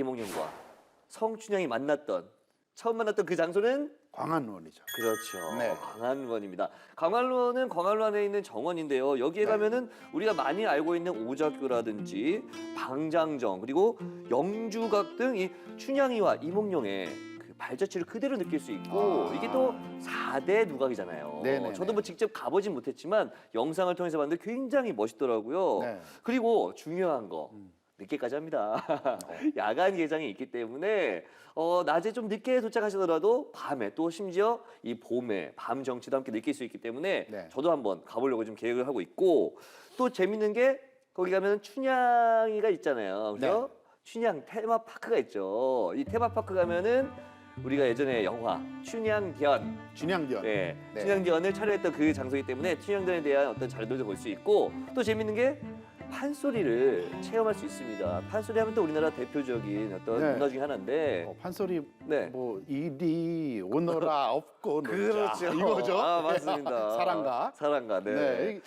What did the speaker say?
이몽룡과 성춘향이 만났던 처음 만났던 그 장소는 광안원이죠. 그렇죠. 네. 광안원입니다. 광안원은 광안로 안에 있는 정원인데요. 여기에 네. 가면은 우리가 많이 알고 있는 오작교라든지 방장정 그리고 영주각 등 이 춘향이와 이몽룡의 그 발자취를 그대로 느낄 수 있고 아. 이게 또 4대 누각이잖아요. 네네네. 저도 뭐 직접 가보진 못했지만 영상을 통해서 봤는데 굉장히 멋있더라고요. 네. 그리고 중요한 거 음. 늦게까지 합니다. 야간 개장이 있기 때문에 어, 낮에 좀 늦게 도착하시더라도 밤에 또 심지어 이 봄에 밤 정치도 함께 느낄 수 있기 때문에 네. 저도 한번 가보려고 지금 계획을 하고 있고 또 재밌는 게 거기 가면 춘향이가 있잖아요. 그죠? 네. 춘향 테마 파크가 있죠. 이 테마 파크 가면은 우리가 예전에 영화 춘향견 준양전. 네, 네. 춘향전을 촬영했던 그 장소이기 때문에 춘향전에 대한 어떤 자료들도 볼 수 있고 또 재밌는 게 판소리를 체험할 수 있습니다. 판소리 하면 또 우리나라 대표적인 어떤 네. 문화 중에 하나인데 어, 판소리 네. 뭐 이리 오너라 없고 놀자 그렇죠. 이거죠. 아 맞습니다. 사랑가. 사랑가. 네. 네. 이